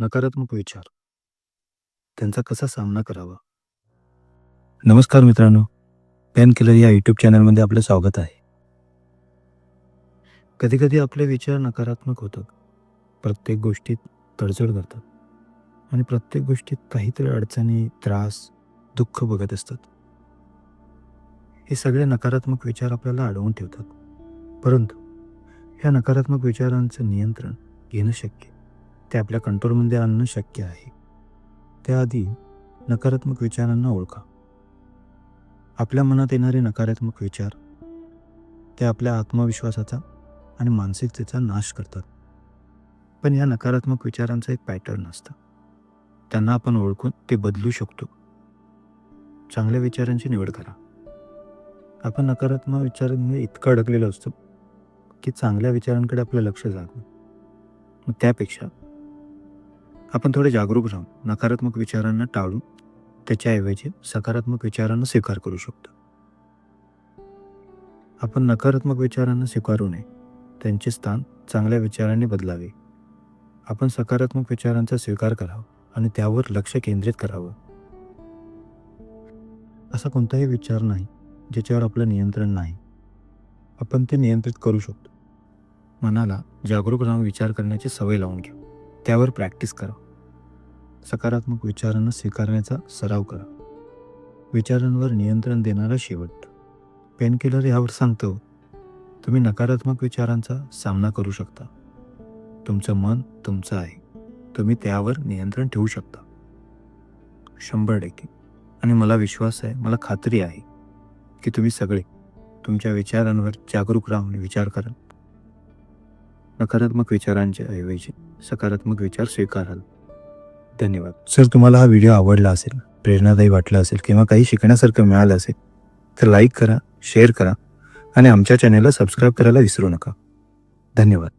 नकारात्मक विचार. त्यांचा कसा सामना करावा? नमस्कार मित्रांनो. पेन किलर या यूट्यूब चॅनलमध्ये आपलं स्वागत आहे. कधीकधी आपले विचार नकारात्मक होतात. प्रत्येक गोष्टीत तडजोड करतात. आणि प्रत्येक गोष्टीत काहीतरी अडचणी त्रास दुःख बघत असतात. हे सगळे नकारात्मक विचार आपल्याला अडवून ठेवतात. परंतु ह्या नकारात्मक विचारांचं नियंत्रण घेणं शक्य ते आपल्या कंट्रोलमध्ये आणणं शक्य आहे. त्याआधी नकारात्मक विचारांना ओळखा. आपल्या मनात येणारे नकारात्मक विचार ते आपल्या आत्मविश्वासाचा आणि मानसिकतेचा नाश करतात. पण या नकारात्मक विचारांचा एक पॅटर्न असतं. त्यांना आपण ओळखून ते बदलू शकतो. चांगल्या विचारांची निवड करा. आपण नकारात्मक विचारांमध्ये इतकं अडकलेलो असतो की चांगल्या विचारांकडे आपलं लक्ष जात नाही. मग त्यापेक्षा आपण थोडे जागरूक राहून नकारात्मक विचारांना टाळून त्याच्याऐवजी सकारात्मक विचारांना स्वीकार करू शकतो. आपण नकारात्मक विचारांना स्वीकारू नये. त्यांचे स्थान चांगल्या विचारांनी बदलावे. आपण सकारात्मक विचारांचा स्वीकार करावा आणि त्यावर लक्ष केंद्रित करावं. असा कोणताही विचार नाही ज्याच्यावर आपलं नियंत्रण नाही. आपण ते नियंत्रित करू शकतो. मनाला जागरूक राहून विचार करण्याची सवय लावून घ्या. त्यावर प्रॅक्टिस करा. सकारात्मक विचारांना स्वीकारण्याचा सराव करा. विचारांवर नियंत्रण देणारा शेवट. पेनकिलर यावर सांगतो तुम्ही नकारात्मक विचारांचा सामना करू शकता. तुमचं मन तुमचं आहे. तुम्ही त्यावर नियंत्रण ठेवू शकता. शंभर टक्के. आणि मला विश्वास आहे मला खात्री आहे की तुम्ही सगळे तुमच्या विचारांवर जागरूक राहून विचार कराल. नकारात्मक विचारांच्या ऐवजी सकारात्मक विचार स्वीकाराल. धन्यवाद. सर तुम्हाला हा व्हिडिओ आवडला असेल प्रेरणादायी वाटला असेल किंवा काही शिकण्यासारखं मिळालं असेल तर लाईक करा शेअर करा आणि आमच्या चॅनेलला सबस्क्राईब करायला विसरू नका. धन्यवाद.